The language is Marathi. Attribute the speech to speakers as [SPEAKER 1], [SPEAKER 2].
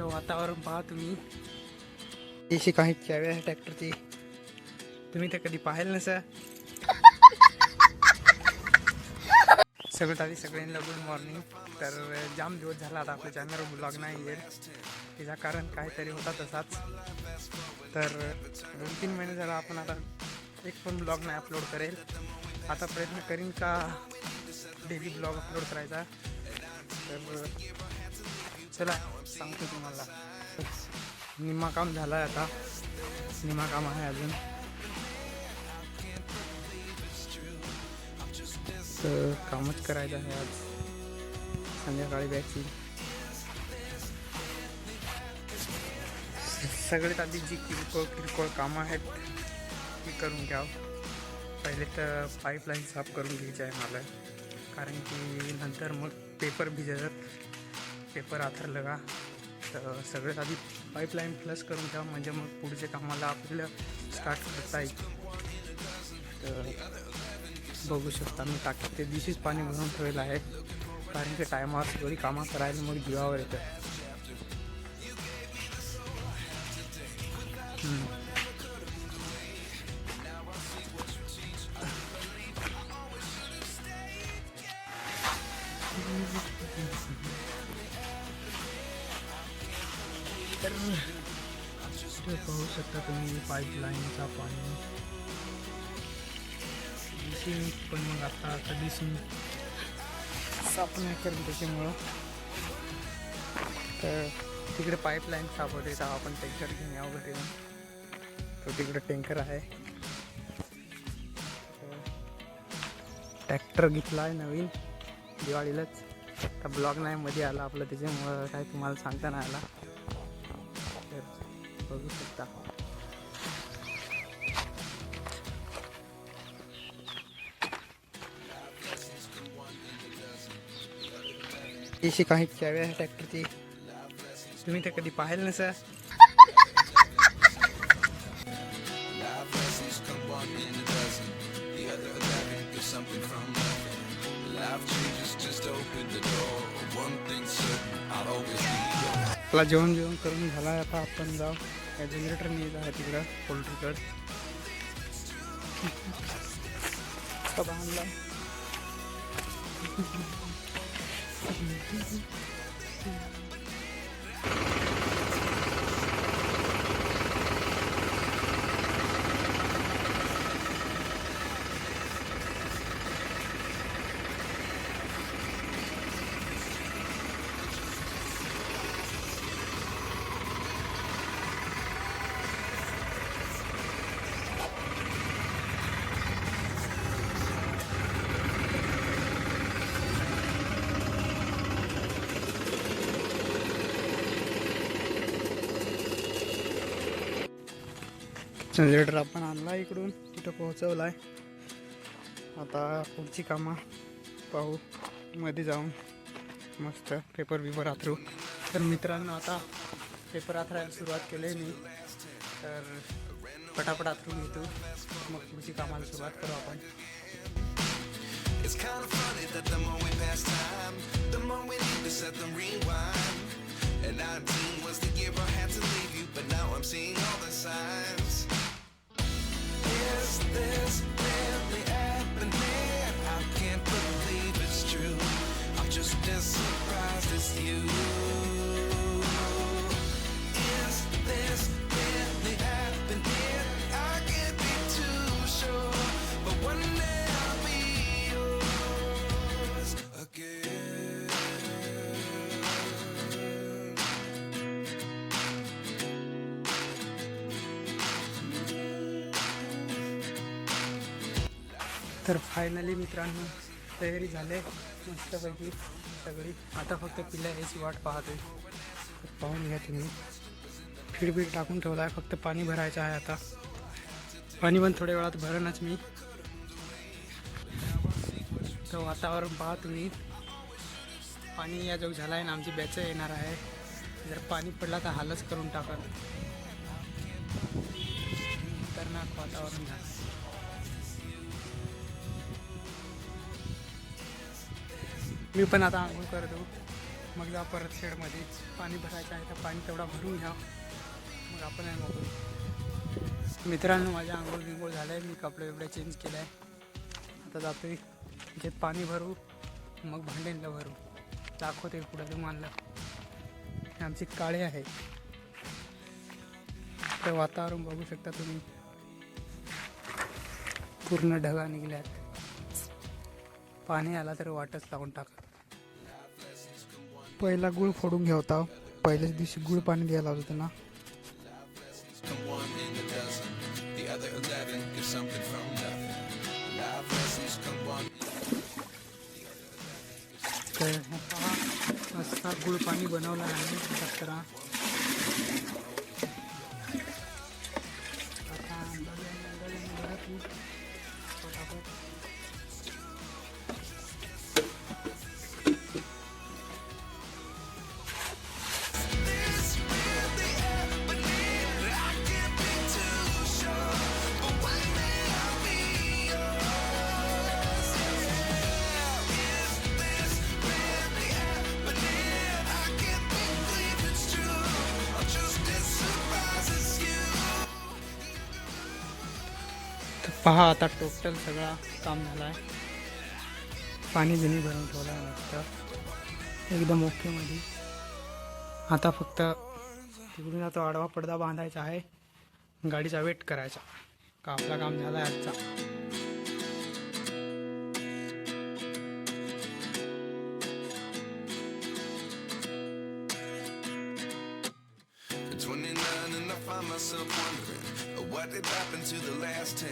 [SPEAKER 1] तर वातावरण पहा तुम्ही. अशी काही चावी आहे ट्रॅक्टरची. तुम्ही तर कधी पाहिलं नसं सगळं आधी सगळ्यांना गुड मॉर्निंग तर जाम दिवस झाला आता आपल्या चॅनलवर ब्लॉग नाही येत. तिचा कारण काहीतरी होता तसाच. तर दोन तीन महिने झाला आपण आता एक पण ब्लॉग नाही अपलोड करेल. आता प्रयत्न करीन का डेली ब्लॉग अपलोड करायचा. तर चला सांगतो तुम्हाला. निम्मा काम झालं आहे आता. निम्मा काम आहे अजून. तर कामच करायचं आहे आज. संध्याकाळी जायची सगळ्यात आधी जी किरकोळ किरकोळ कामं आहेत ती करून घ्याव. पहिले तर पाईपलाईन साफ करून घ्यायची आहे मला. कारण की नंतर मग पेपर भिजत पेपर आथरलं का? तर सगळ्यात आधी पाईपलाईन प्लस करून घ्या म्हणजे मग पुढच्या कामाला आपल्याला स्टार्ट करता येईल. तर बघू शकता मी टाकी ते दिवशीच पाणी भरून ठेवलेलं आहे. कारण की टायमावर सगळी कामं करायला मग जीवावर येतं. तर पाहू शकता तुम्ही पाईपलाईनचा पाणी. दिसून पण मग आता कधीच मी साफ नाही करेल त्याच्यामुळं. तर तिकडे पाईपलाईन साफ होते तेव्हा आपण टँकर घेऊन या वगैरे. तो तिकडे टँकर आहे. ट्रॅक्टर घेतला आहे नवीन दिवाळीलाच. तर ब्लॉग नाही मध्ये आला आपलं त्याच्यामुळं काय तुम्हाला सांगता नाही आला. बघू शकता. अशी काही चावी आहे ट्रॅक्टरची तुम्ही ते कधी पाहिलं नसं आपला जेवण जेवण करून झाला आता आपण जाऊ. काय जनरेटर नाही आहे तिकडं पोल्ट्रीकडं कसा जनरेटर आपण आणला इकडून. तिथं पोहोचवला आहे आता पुढची कामं पाहू. मध्ये जाऊन. मस्त पेपर बिपर आथरू. तर मित्रांनो आता पेपर आथरायला सुरुवात केली मी. तर पटापट आथरून घेतो मग पुढची कामाला सुरुवात करू आपण. तर फायनली मित्रांनो तयारी झाले मस्तपैकी सगळी. आता फक्त पिल्या याची वाट पाहतोय. पाहून घ्या तुम्ही. फिडबीड टाकून ठेवला आहे फक्त पाणी भरायचं आहे आता. पाणी पण थोड्या वेळात भरणच मी. तर वातावरण पहा तुम्ही. पाणी या जग झाला आहे ना आमची बॅच येणार आहे. जर पाणी पडला तर हालच करून टाकत खतरनाक वातावरण झालं मी पण आता आंघोळ करतो. मग जा परत शेडमध्ये. पाणी भरायचं आहे तर पाणी तेवढा भरून घ्या. मग आपण आहे मग. मित्रांनो माझ्या आंघोळ बिंघोळ झालं आहे मी कपडे बिपडे चेंज केलं आहे आता जातोय. जे पाणी भरू. मग भांड्यांना भरू. दाखवते पुढं तुम्हाला. हे आमचे काळे आहे. ते वातावरण बघू शकता तुम्ही. पूर्ण ढगा निघल्यात. पाणी आला तर वाटच लावून टाक. पहिला गुळ फोडून घ्या होता. पहिल्याच दिवशी गुळ पाणी द्यायला होतं ना. गुळ पाणी बनवलं आणि डॉक्टरा पहा आता टोटल सगळा काम झाला आहे पाणी बिनी भरून ठेवलं आहे मस्त एकदम ओकेमध्ये आता फक्त तिकडून आता आडवा पडदा बांधायचा आहे. गाडीचा वेट करायचा. का आपला काम झाला आहे आजचा
[SPEAKER 2] myself wondering uh, what did happen to the last 10.